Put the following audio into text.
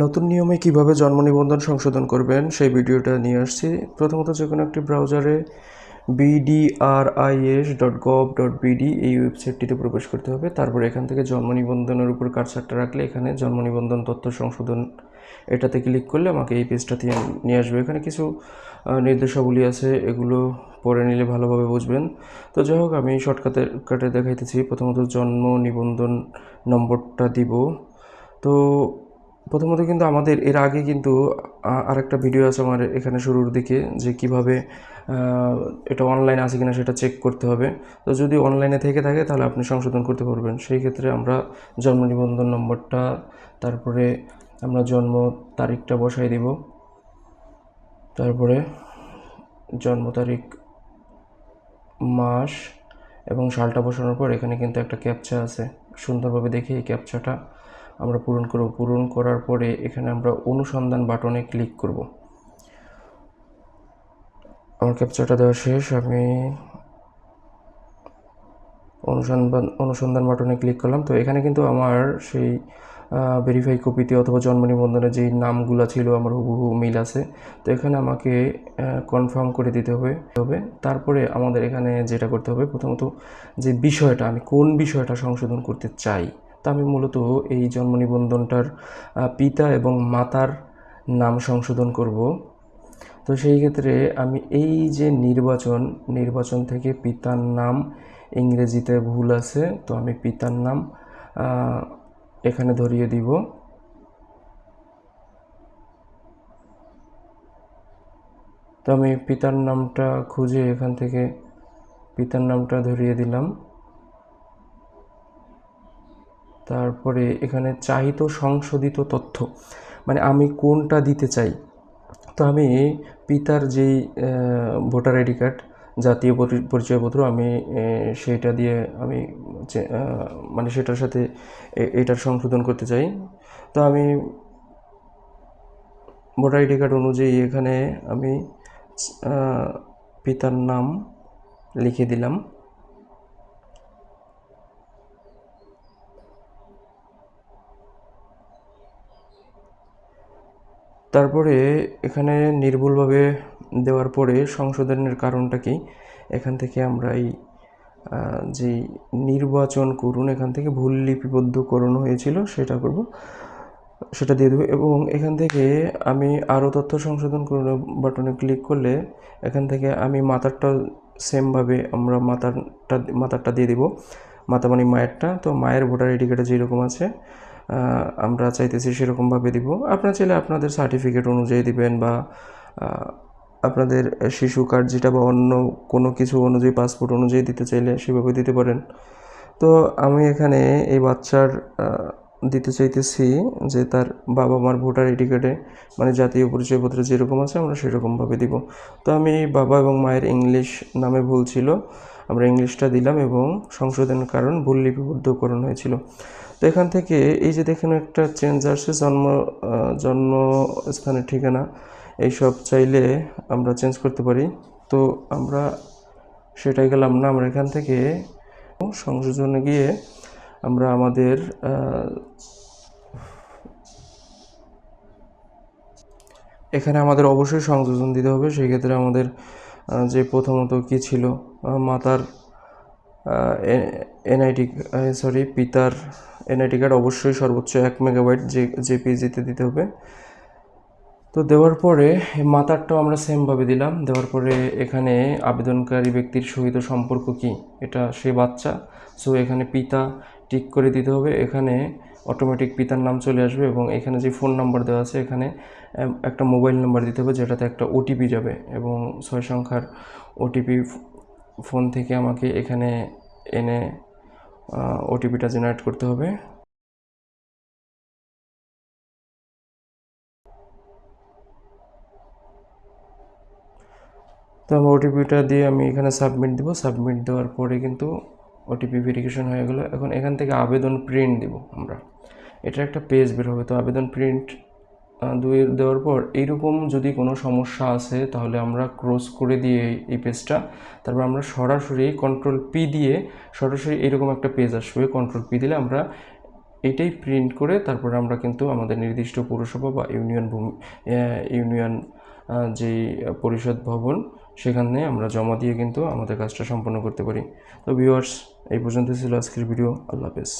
নতুন নিয়মে কীভাবে জন্ম নিবন্ধন সংশোধন করবেন, সেই ভিডিওটা নিয়ে আসছি। প্রথমত যে কোনো একটি ব্রাউজারে BDRIS dot gov dot BD এই ওয়েবসাইটটিতে প্রবেশ করতে হবে। তারপরে এখান থেকে জন্ম নিবন্ধনের উপর কারসারটা রাখলে এখানে জন্ম নিবন্ধন তথ্য সংশোধন এটাতে ক্লিক করলে আমাকে এই পেজটা পেজটাতে নিয়ে আসবে। এখানে কিছু নির্দেশাবলী আছে, এগুলো পড়ে নিলে ভালোভাবে বুঝবেন। তো যাই হোক, আমি শর্টকাটে, কাটে দেখাইতেছি। প্রথমত জন্ম নিবন্ধন নম্বরটা দিব। তো প্রথমত কিন্তু আমাদের এর আগে কিন্তু আরেকটা ভিডিও আছে আমার এখানে শুরুর দিকে, যে কীভাবে এটা অনলাইন আছে কিনা সেটা চেক করতে হবে। তো যদি অনলাইনে থেকে থাকে তাহলে আপনি সংশোধন করতে পারবেন। সেই ক্ষেত্রে আমরা জন্ম নিবন্ধন নম্বরটা, তারপরে আমরা জন্ম তারিখটা বসাই দিব। তারপরে জন্ম তারিখ, মাস এবং সালটা বসানোর পর এখানে কিন্তু একটা ক্যাপচা আছে। সুন্দরভাবে দেখে এই ক্যাপচাটা আমরা পূরণ করব। পূরণ করার পরে এখানে আমরা অনুসন্ধান বাটনে ক্লিক করব। আমার ক্যাপচাটা দেওয়া শেষ। আমি অনুসন্ধান অনুসন্ধান বাটনে ক্লিক করলাম। তো এখানে কিন্তু আমার সেই ভেরিফাই কপিতে অথবা জন্ম নিবন্ধনে যেই নামগুলো ছিল আমার হুবহু মিল আছে। তো এখানে আমাকে কনফার্ম করে দিতে হবে। হবে তারপরে আমাদের এখানে যেটা করতে হবে, প্রথমত যে বিষয়টা, আমি কোন বিষয়টা সংশোধন করতে চাই তা আমি মূলত এই জন্ম নিবন্ধনটার পিতা এবং মাতার নাম সংশোধন করব। তো সেই ক্ষেত্রে আমি এই যে নির্বাচন নির্বাচন থেকে পিতার নাম ইংরেজিতে ভুল আছে, তো আমি পিতার নাম এখানে ধরিয়ে দিব। তো আমি পিতার নামটা খুঁজে এখান থেকে পিতার নামটা ধরিয়ে দিলাম। তারপরে এখানে চাহিত সংশোধিত তথ্য। মানে আমি কোনটা দিতে চাই? তো আমি পিতার যেই ভোটার আইডি কার্ড, জাতীয় পরিচয়পত্র আমি সেইটা দিয়ে আমি মানে সেটার সাথে এটার সংশোধন করতে চাই। তো আমি ভোটার আইডি কার্ড অনুযায়ী এখানে আমি পিতার নাম লিখে দিলাম। তারপরে এখানে নির্ভুলভাবে দেওয়ার পরে সংশোধনের কারণটা কি? এখান থেকে আমরা এই যে নির্বাচন করুন, এখান থেকে ভুল লিপিবদ্ধকরণ হয়েছিল সেটা করব, সেটা দিয়ে দেবো এবং এখান থেকে আমি আরও তথ্য সংশোধন করুন বাটনে ক্লিক করলে এখান থেকে আমি মাতারটা সেমভাবে আমরা মাতারটা মাতারটা দিয়ে দিব। মাতা মানে মায়েরটা, তো মায়ের ভোটার আইডি কার্ডে যেরকম আছে আমরা চাইতেছি সেরকমভাবে দিব। আপনারা চাইলে আপনাদের সার্টিফিকেট অনুযায়ী দিবেন বা আপনাদের শিশু কার্ড যেটা বা অন্য কোনো কিছু অনুযায়ী পাসপোর্ট অনুযায়ী দিতে চাইলে সেভাবে দিতে পারেন। তো আমি এখানে এই বাচ্চার দিতে চাইতেছি যে তার বাবা মার ভোটার আইডি কার্ডে মানে জাতীয় পরিচয়পত্রে যেরকম আছে, আমরা সেরকমভাবে দিব। তো আমি বাবা এবং মায়ের ইংলিশ নামে ভুল ছিল। আমরা ইংলিশটা দিলাম এবং সংশোধনের কারণ ভুল লিপিবদ্ধকরণ হয়েছিল। তো এখান থেকে এই যে দেখেন একটা চেঞ্জ আসছে, জন্ম জন্মস্থানের ঠিকানা, এইসব চাইলে আমরা চেঞ্জ করতে পারি। তো আমরা সেটাই গেলাম না, আমরা এখান থেকে সংযোজনে গিয়ে আমরা আমাদের এখানে আমাদের অবশ্যই সংযোজন দিতে হবে। সেই ক্ষেত্রে আমাদের যে প্রথমত কি ছিল মাতার এনআইটি সরি পিতার এনআইটি কার্ড অবশ্যই সর্বোচ্চ এক মেগাবাইট যে জেপিজিতে দিতে হবে। তো দেওয়ার পরে মাতারটাও আমরা সেমভাবে দিলাম। দেওয়ার পরে এখানে আবেদনকারী ব্যক্তির সহিত সম্পর্ক কি? এটা সে বাচ্চা। সো এখানে পিতা টিক করে দিতে হবে। এখানে অটোমেটিক পিতার নাম চলে আসবে এবং এখানে যে ফোন নাম্বার দেওয়া আছে, এখানে একটা মোবাইল নাম্বার দিতে হবে যেটাতে একটা ওটিপি যাবে এবং ছয় সংখ্যার ওটিপি ফোন থেকে আমাকে এখানে এনে ওটিপিটা জেনারেট করতে হবে। তো আমি ওটিপিটা দিয়ে আমি এখানে সাবমিট দিব। সাবমিট দেওয়ার পরে কিন্তু ওটিপি ভেরিফিকেশন হয়ে গেলো। এখন এখান থেকে আবেদন প্রিন্ট দিব আমরা। এটা একটা পেজ বের হবে। তো আবেদন প্রিন্ট দুই, দেওয়ার পর এইরকম যদি কোনো সমস্যা আছে তাহলে আমরা ক্রস করে দিয়ে এই- পেজটা তারপর আমরা সরাসরি কন্ট্রোল পি দিয়ে সরাসরি এরকম একটা পেজ আসবে। কন্ট্রোল পি দিলে আমরা এটাই প্রিন্ট করে তারপরে আমরা কিন্তু আমাদের নির্দিষ্ট পৌরসভা বা ইউনিয়ন ভূমি ইউনিয়ন যেই পরিষদ ভবন সেখানে আমরা জমা দিয়ে কিন্তু আমাদের কাজটা সম্পন্ন করতে পারি। তো ভিউয়ার্স এই পর্যন্ত ছিল আজকের ভিডিও আল্লাহ হাফেজ।